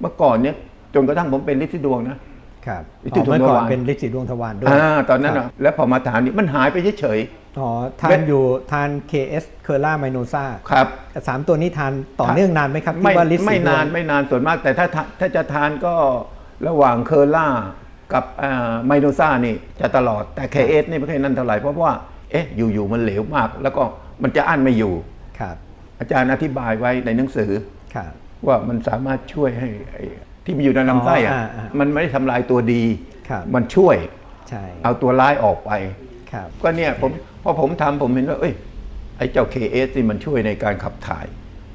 เมื่อก่อนเนี่ยจนกระทั่งผมเป็นลิซิดวงนะ ครับลิซิอ๋อดวงเมื่อก่อนทวารเป็นฤทธิ์สีดวงทวารด้วยอ่าตอนนั้นครัอะบแล้วพอมาทานนี่มันหายไปเฉย อ๋อทาเม็นด อยู่ทาน KS เคอร่าไมโนซาๆครับ สามตัวนี้ทานต่อเนื่องนานไหมครับไม่ที่ว่าฤทธิ์สีไม่ดวง นานไม่นานส่วนมาก แต่ถ้าถ้าถ้าจะทานก็ระหว่างเคอร่ากับไมโนซ่านี่จะตลอดแต่เคเอสนี่ไม่ค่อยนั่นเท่าไหร่เพราะว่าเอ๊ะอยู่ๆมันเหลวมาก แล้วก็มันจะอั้นไม่อยู่ ครับอาจารย์อธิบายไว้ในหนังสือ ครับ ว่ามันสามารถช่วยให้ไอ้ที่มันอยู่ในลำไส้อะอ๋ออ่าอ่ามันไม่ได้ทำลายตัวดีครับมันช่วยใช่เอาตัวร้ายออกไปครับก็เนี่ยผมพอผมทำผมเห็นว่าเอ้ยไอ้เจ้า KS นี่มันช่วยในการขับถ่าย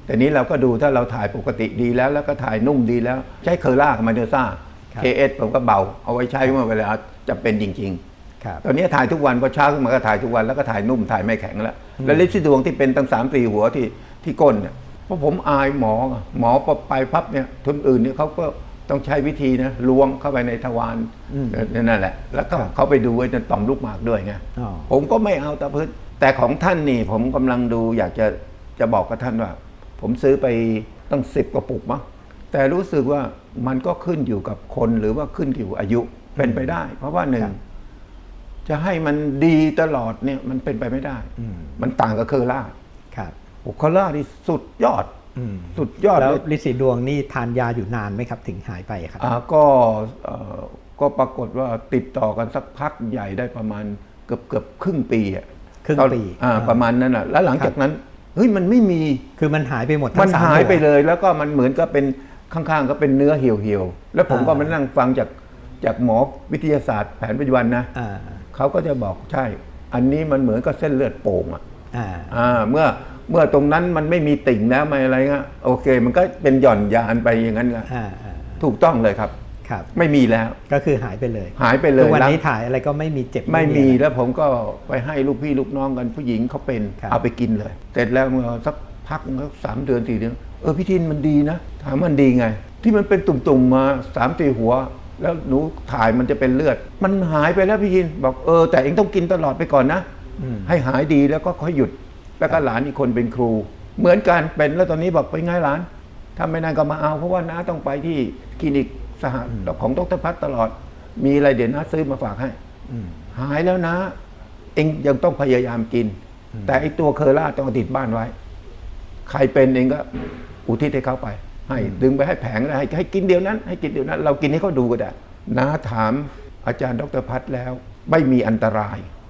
แต่นี้เราก็ดูถ้าเราถ่ายปกติดีแล้ว แล้วก็ถ่ายนุ่มดีแล้ว ใช้เคอร่ากับมาเดอร์ซ่า KS ผมก็เบา เอาไว้ใช้เมื่อเวลาจะเป็นจริงครับๆตอนนี้ถ่ายทุกวันพอเช้าขึ้นมาก็ถ่ายทุกวันแล้วก็ถ่ายนุ่มถ่ายไม่แข็งแล้ว แล้วลิปสติดวงที่เป็นตั้งสามสี่หัวที่ที่ก้นเนี่ย เพราะผมอายหมออะหมอพอไปพับเนี่ยทุนอื่นเนี่ยเขาก็ต้องใช้วิธีนะล้วงเข้าไปในทวารนั่นแหละ แล้วก็เขาไปดูไอ้ต่อมลูกหมากด้วยไงอ๋อผมก็ไม่เอาตะพืชแต่ของท่านนี่ผมกำลังดูอยากจะจะบอกกับท่านว่า ผมซื้อไปตั้งสิบกระปุกมั้งแต่รู้สึกว่ามันก็ขึ้นอยู่กับคนหรือว่าขึ้นอยู่อายุเป็นไปได้ เพราะว่าหนึ่งครับจะให้มันดีตลอดเนี่ยมันเป็นไปไม่ได้ มันต่างกับเคอร่าครั บโอเคอร่านี่สุดยอดอืมสุดยอดแล้วเลยฤทธิ์สีดวงนี่ทานยาอยู่นานไหมครับ ถึงหายไปครับอ่าก็เอ่อก็ปรากฏว่าติดต่อกันสักพักใหญ่ได้ประมาณเกือบเกือบครึ่งปีอะครึ่งตอนปีอ่าอ่าประมาณนั้นอะ แล้วหลังจากนั้นเฮ้ยมันไม่มีคือมันหายไปหมดทั้งมันสหายไปหัวเลย แล้วก็มันเหมือนกับเป็นข้างๆ ก็เป็นเนื้อเหี่ยวๆแล้วผมก็อ่ามานั่งฟังจากจากหมอวิทยาศาสตร์แผนปัจจุบันนะอ่าเขาก็จะบอกใช่ อันนี้มันเหมือนกับเส้นเลือดโป่งอะอ่าอ่าเมื่อ เมื่อตรงนั้นมันไม่มีติ่งแล้วไม่อะไรเงี้ยโอเค มันก็เป็นหย่อนยานไปอย่างนั้นไงอ่าอ่าถูกต้องเลยครับครับ ไม่มีแล้วก็คือหายไปเลย หายไปเลยทุกวันแล้วนี้ถ่ายอะไรก็ไม่มีเจ็บไม่มีอะไรแล้วผมก็ไปให้ลูกพี่ลูกน้องกันผู้หญิงเขาเป็นครับเอาไปกินเลยเสร็จแล้วเมื่อสักพักนึงสักสามเดือนสี่เดือนเออพี่ทินมันดีนะถามมันดีไง ที่มันเป็นตุ่มๆมาสามสี่หัว แล้วหนูถ่ายมันจะเป็นเลือด มันหายไปแล้วพี่ทินบอกเออแต่เองต้องกินตลอดไปก่อนนะอืมให้หายดีแล้วก็ค่อยหยุด แล้วก็หลานอีกคนเป็นครู เหมือนกันเป็นแล้วตอนนี้บอกไปไงหลานถ้าไม่นานก็มาเอา เพราะว่าน้าต้องไปที่คลินิกสหของดรพัฒน์ตลอด มีอะไรเดี๋ยวน้าซื้อมาฝากให้อืมหายแล้วนะ เองยังต้องพยายามกิน แต่ไอตัวเคอร่าต้องเอาติดบ้านไว้ ใครเป็นเองก็อุทิศให้เขาไป ให้ดึงไปให้แผงแล้วให้ให้กินเดียวนั้น ให้กินเดียวนั้น เรากินให้เขาดูก็ได้น้าถามอาจารย์ดรพัฒน์แล้ว ไม่มีอันตราย